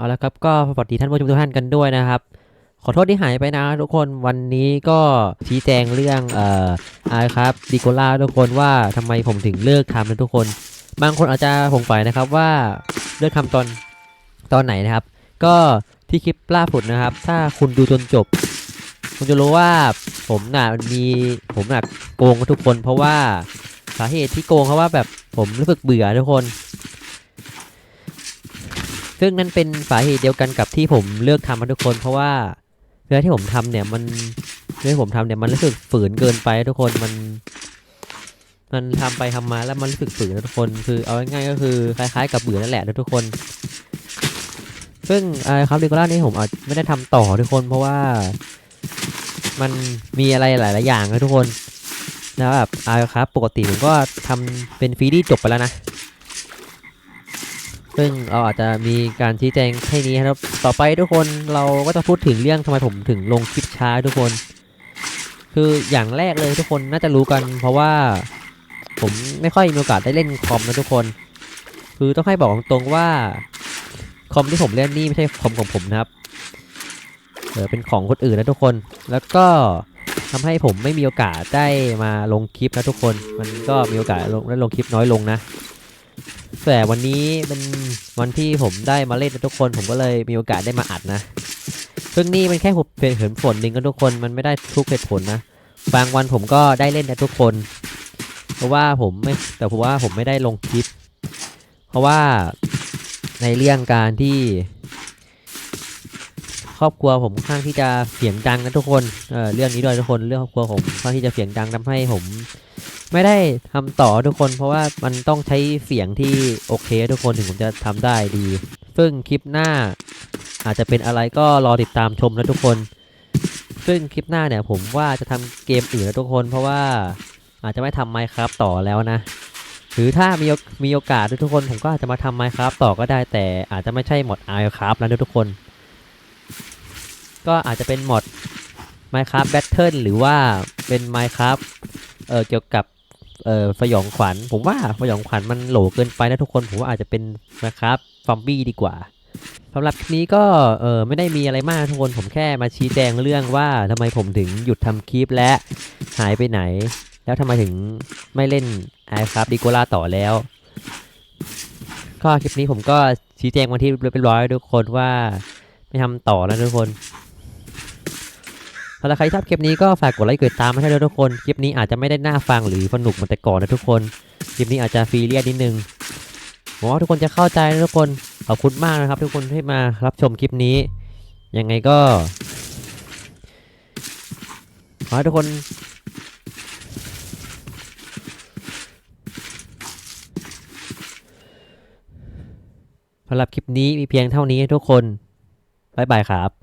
เอาละครับก็สวัสดีท่านผู้ชมทุกท่านกันด้วยนะครับ ขอโทษที่หายไปนะทุกคนวันนี้ก็ชี้แจงเรื่องเอ่ออะไรครับดิโกล่าทุกคนว่าทำไมผมถึงเลิกทำนะทุกคน บางคนอาจจะสงสัยนะครับว่าเลิกทำตอนตอนไหนนะครับ ก็ที่คลิปล่าสุดนะครับ ถ้าคุณดูจนจบ คุณจะรู้ว่าผมน่ะมีผมน่ะโกงทุกคน เพราะว่าสาเหตุที่โกงเพราะว่าแบบผมรู้สึกเบื่อทุกคน ซึ่งนั่นเป็นสาเหตุเดียวกันกับที่ผมเลือกทำมาทุกคน เพราะว่าเรื่องที่ผมทำเนี่ยมันเรื่องที่ผมทำเนี่ยมันรู้สึกฝืนเกินไปทุกคนมัน มันทำไปทำมาแล้วมันรู้สึกฝืนทุกคน คือเอาง่ายๆก็คือคล้ายๆ กับเบื่อนั่นแหละนะทุกคน ซึ่งอะไรครับดิโกล่านี่ผมอาจไม่ได้ทำต่อทุกคน เพราะว่ามันมีอะไรหลายๆอย่างนะทุกคนแล้วแบบอาครับปกติผมก็ทำเป็นฟรีดี้จบไปแล้วนะ ซึ่งเราอาจจะมีการชี้แจงแค่นี้ครับ ต่อไปทุกคนเราก็จะพูดถึงเรื่องทำไมผมถึงลงคลิปช้าทุกคน คืออย่างแรกเลยทุกคนน่าจะรู้กัน เพราะว่าผมไม่ค่อยมีโอกาสได้เล่นคอมนะทุกคน คือต้องให้บอกตรงๆว่าคอมที่ผมเล่นนี่ไม่ใช่คอมของผมนะครับเออเป็นของคนอื่นนะทุกคน แล้วก็ทำให้ผมไม่มีโอกาสได้มาลงคลิปนะทุกคน มันก็มีโอกาสลงได้ลงคลิปน้อยลงนะ แต่วันนี้เป็นวันที่ผมได้มาเล่นนทุกคน ผมก็เลยมีโอกาสได้มาอัดนะซึ่งนี่มันแค่เป็นเหตุผลหนึ่งนะทุกคนมันไม่ได้ทุกเหตุผลนะบางวันผมก็ได้เล่นนะทุกคน เพราะว่าผมไม่แต่ผมว่าผมไม่ได้ลงคลิป เพราะว่าในเรื่องการที่ ครอบครัวผมค่อนข้างที่จะเสียงดังนะทุกคนเออเรื่องนี้ด้วยทุกคนเรื่องครอบครัวผมค่อนข้างที่จะเสียงดังทำให้ผม ไม่ได้ทำต่อทุกคนเพราะว่ามันต้องใช้เสียงที่โอเค ทุกคนถึงผมจะทำได้ดี ซึ่งคลิปหน้า อาจจะเป็นอะไรก็รอติดตามชมนะทุกคน ซึ่งคลิปหน้าเนี่ยผมว่าจะทำเกมอื่นนะทุกคน เพราะว่าอาจจะไม่ทำ Minecraft ต่อแล้วนะ หรือถ้ามีมีโอกาสทุกคนผมก็อาจจะมาทำ Minecraft ต่อก็ได้แต่อาจจะไม่ใช่หมด Minecraft แล้วทุกคน ก็อาจจะเป็นหมด Minecraft Battle หรือว่าเป็น Minecraft เออเกี่ยวกับ เออสยองขวัญ ผมว่าสยองขวัญมันโหลเกินไปนะทุกคน ผมว่าอาจจะเป็น Minecraft ซอมบี้ดีกว่าสำหรับคลิปนี้ก็เออไม่ได้มีอะไรมากทุกคนผมแค่มาชี้แจงเรื่องว่าทำไมผมถึงหยุดทำคลิปและหายไปไหน แล้วทำไมถึงไม่เล่น i ครับดิโกล่าต่อแล้ว ก็คลิปนี้ผมก็ชี้แจงมาที่เรียบร้อยทุกคนว่าไม่ทำต่อแล้วทุกคน ถ้าใครชอบคลิปนี้ก็ฝากกดไลค์กดติดตามมาให้ด้วยทุกคน คลิปนี้อาจจะไม่ได้น่าฟังหรือสนุกเหมือนแต่ก่อนนะทุกคน คลิปนี้อาจจะฟรีเรียดนิดนึงหวังว่าทุกคนจะเข้าใจนะทุกคน ขอบคุณมากนะครับ ทุกคนที่มารับชมคลิปนี้ ยังไงก็ขอให้ทุกคนสำหรับคลิปนี้มีเพียงเท่านี้ทุกคน บ๊ายบายครับ